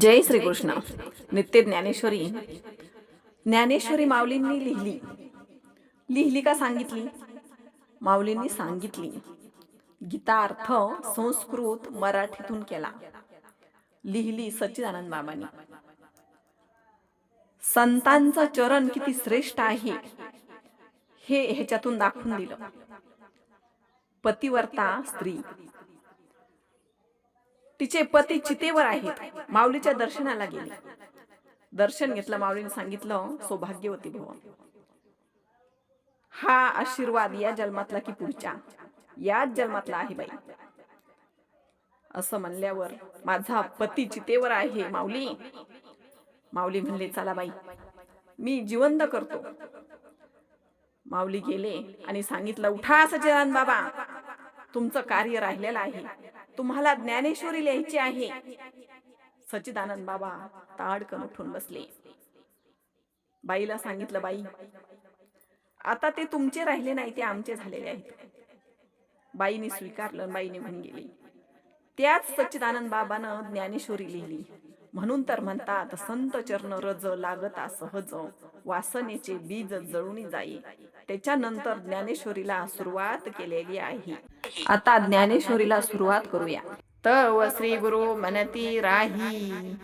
जय श्रीकृष्ण. नित्य ज्ञानेश्वरी. ज्ञानेश्वरी माऊलींनी लिहिली. लिहिली का सांगितली? माऊलींनी सांगितली. गीतार्थ संस्कृत मराठीतून केला. लिहिली सच्चिदानंद बाबांनी संतांचं चरण किती श्रेष्ठ आहे हे ह्याच्यातून दाखवून दिलं. पतिवर्ता स्त्री. तिचे पती चितेवर आहेत. माऊलीच्या दर्शनाला गेले. दर्शन घेतलं माऊलीने सांगितलं सौभाग्यवती भव. हा आशीर्वाद या जन्मातला की पुढच्या? याच जन्मातला आहे बाई. असं म्हणल्यावर माझा पती चितेवर आहे माऊली. माऊली म्हणले चला बाई मी जिवंत करतो. माऊली गेले आणि सांगितलं उठा सचिदान बाबा तुमचं कार्य राहिलेलं आहे. तुम्हाला ज्ञानेश्वरी लिहायची आहे. सच्चिदानंद बाबा ताडकन उठून बसले. बाईला सांगितलं बाई आता ते तुमचे राहिले नाही ते आमचे झालेले आहेत. बाईने स्वीकारलं बाईने म्हणून गेली. त्याच सच्चिदानंद बाबानं ज्ञानेश्वरी लिहिली. म्हणून तर म्हणतात संत चरण रज लागता सहज वासनेचे बीज जळून जाई. त्याच्यानंतर ज्ञानेश्वरीला सुरुवात केलेली आहे. आता ज्ञानेश्वरीला सुरुवात करूया. तव श्री गुरु म्हणती राही.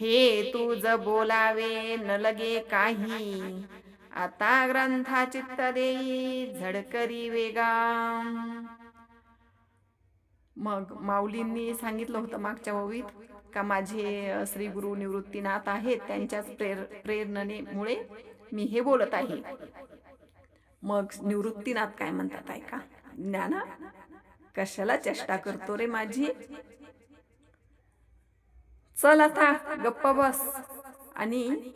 हे तुझ बोलावे न लगे काही. आता ग्रंथा चित्त देई झडकरी वेगा मग माऊलींनी सांगितलं होतं मागच्या ओवीत का माझे श्री गुरु निवृत्तीनाथ आहेत त्यांच्याच प्रेर प्रेरणेमुळे मी हे बोलत आहे. मग निवृत्तीनाथ काय म्हणतात ऐका ज्ञाना कशाला चेष्टा करतो रे माझी? चल आता गप्प बस. आणि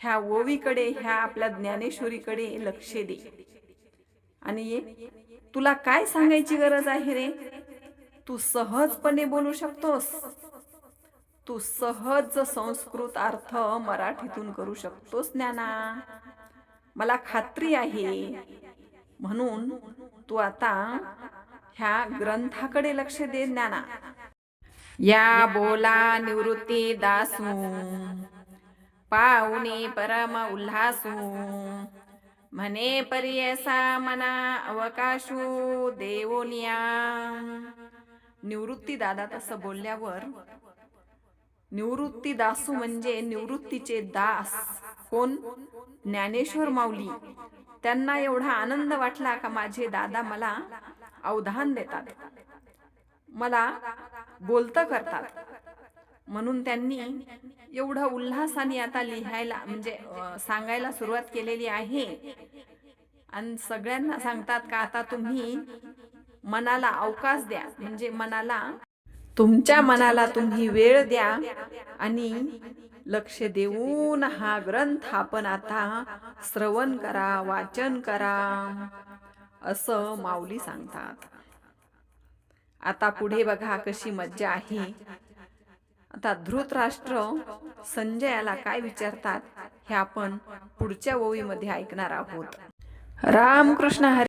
ह्या ओवीकडे ह्या आपल्या ज्ञानेश्वरीकडे लक्ष दे. आणि तुला काय सांगायची गरज आहे रे? तू सहजपणे बोलू शकतोस. तू सहज संस्कृत अर्थ मराठीतून करू शकतोस ज्ञाना. मला खात्री आहे. म्हणून तू आता ह्या ग्रंथाकडे लक्ष दे ज्ञाना. या बोला निवृत्ती दासू. पाहुणी परम उल्हासू. म्हणे पर्यसा मना अवकाशू देवोनिया. निवृत्ती दादा तसं बोलल्यावर निवृत्ती दासू म्हणजे निवृत्तीचे दास. कोण? ज्ञानेश्वर माऊली. त्यांना एवढा आनंद वाटला का माझे दादा मला अवधान देतात. मला बोलतं करतात. म्हणून त्यांनी एवढं उल्हासाने आता लिहायला म्हणजे सांगायला सुरुवात केलेली आहे. आणि सगळ्यांना सांगतात का आता तुम्ही मनाला अवकाश द्या. म्हणजे मनाला तुमच्या मनाला तुम्ही वेळ द्या आणि लक्ष देऊन हा ग्रंथ आपण आता श्रवण करा वाचन करा. असं माऊली सांगतात. आता पुढे बघा कशी मज्जा आहे. आता धृतराष्ट्र संजयाला काय विचारतात हे आपण पुढच्या ओवीमध्ये ऐकणार आहोत. रामकृष्ण हरी